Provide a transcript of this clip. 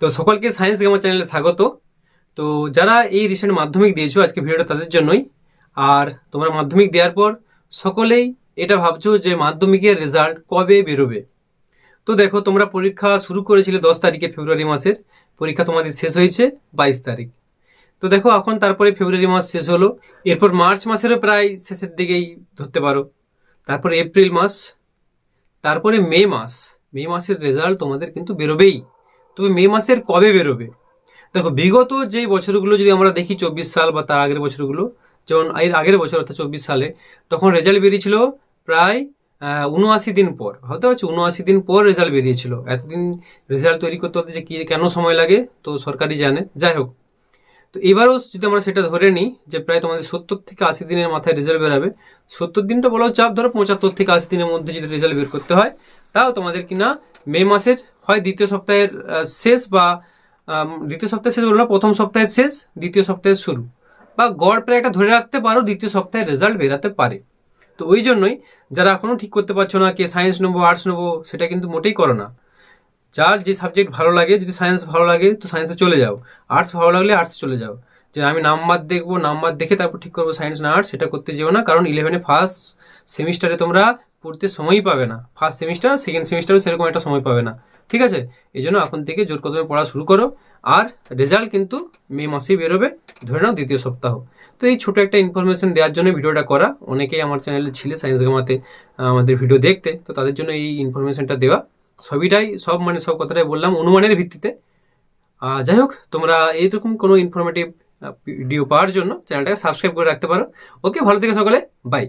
তো সকলকে science gamer চ্যানেলে স্বাগত। তো যারা এই রিসেন্ট মাধ্যমিক দিয়েছ আজকে ভিডিওটা তাদের জন্যই, আর তোমরা মাধ্যমিক দেওয়ার পর সকলেই এটা ভাবছ যে মাধ্যমিকের রেজাল্ট কবে বেরোবে? তো দেখো, তোমরা পরীক্ষা শুরু করেছিলে দশ তারিখে ফেব্রুয়ারি মাসের। পরীক্ষা তোমাদের শেষ হয়েছে বাইশ তারিখ। তো দেখো, এখন তারপরে ফেব্রুয়ারি মাস শেষ হলো। এরপর মার্চ মাসেরও প্রায় শেষের দিকেই ধরতে পারো। তারপরে এপ্রিল মাস, তারপরে মে মাস। মে মাসের রেজাল্ট তোমাদের কিন্তু বেরোবেই। তবে মে মাসের কবে বেরোবে? দেখো, বিগত যে বছরগুলো যদি আমরা দেখি, চব্বিশ সাল বা তার আগের বছরগুলো, যেমন এর আগের বছর অর্থাৎ চব্বিশ সালে, তখন রেজাল্ট বেরিয়েছিল প্রায় উনআশি দিন পর। হতে পারছে? উনআশি দিন পর রেজাল্ট বেরিয়েছিল। এতদিন রেজাল্ট তৈরি করতে হতে যে কি, কেন সময় লাগে, তো সরকারই জানে। যাই হোক, তো এবারও যদি আমরা সেটা ধরে নিই যে প্রায় তোমাদের সত্তর থেকে আশি দিনের মাথায় রেজাল্ট বেরাবে, সত্তর দিনটা বলা চাপ, ধরো পঁচাত্তর থেকে আশি দিনের মধ্যে যদি রেজাল্ট বের করতে হয়, তাও তোমাদের কিনা মে মাসের হয় দ্বিতীয় সপ্তাহের শেষ বা দ্বিতীয় সপ্তাহের শেষ বলব না, প্রথম সপ্তাহের শেষ, দ্বিতীয় সপ্তাহের শুরু। বা গড় প্রায় একটা ধরে রাখতে পারো, দ্বিতীয় সপ্তাহে রেজাল্ট বেরাতে পারে। তো ওই জন্যই যারা এখনও ঠিক করতে পারছ না, কে সায়েন্স নেব আর্টস নেব, সেটা কিন্তু মোটেই করো না। যার যে সাবজেক্ট ভালো লাগে, যদি সায়েন্স ভালো লাগে, তো সায়েন্সে চলে যাও। আর্টস ভালো লাগলে আর্টস চলে যাও। যে আমি নাম্বার দেখব নাম্বার দেখে তারপর ঠিক করব সায়েন্স না আর্টস সেটা করতে যেও না। কারণ ইলেভেনে ফার্স্ট সেমিস্টারে তোমরা পড়তে সময়ই পাবে না। ফার্স্ট সেমিস্টার সেকেন্ড সেমিস্টারও সেরকম একটা সময় পাবে না। ঠিক আছে? এই জন্য এখন থেকে জোর কদমে পড়া শুরু করো। আর রেজাল্ট কিন্তু মে মাসেই বেরোবে ধরে নাও দ্বিতীয় সপ্তাহ। তো এই ছোটো একটা ইনফরমেশন দেওয়ার জন্য ভিডিওটা করা। অনেকেই আমার চ্যানেলে ছিল সায়েন্স গেমাতে আমাদের ভিডিও দেখতে। তো তাদের জন্য এই ইনফরমেশনটা দেওয়া। সবইটাই সব মানে সব কথাটাই বললাম অনুমানের ভিত্তিতে। যাই হোক, তোমরা এইরকম কোনো ইনফরমেটিভ ভিডিও পাওয়ার জন্য চ্যানেলটাকে সাবস্ক্রাইব করে রাখতে পারো। ওকে ভালো থেকে সকলে। বাই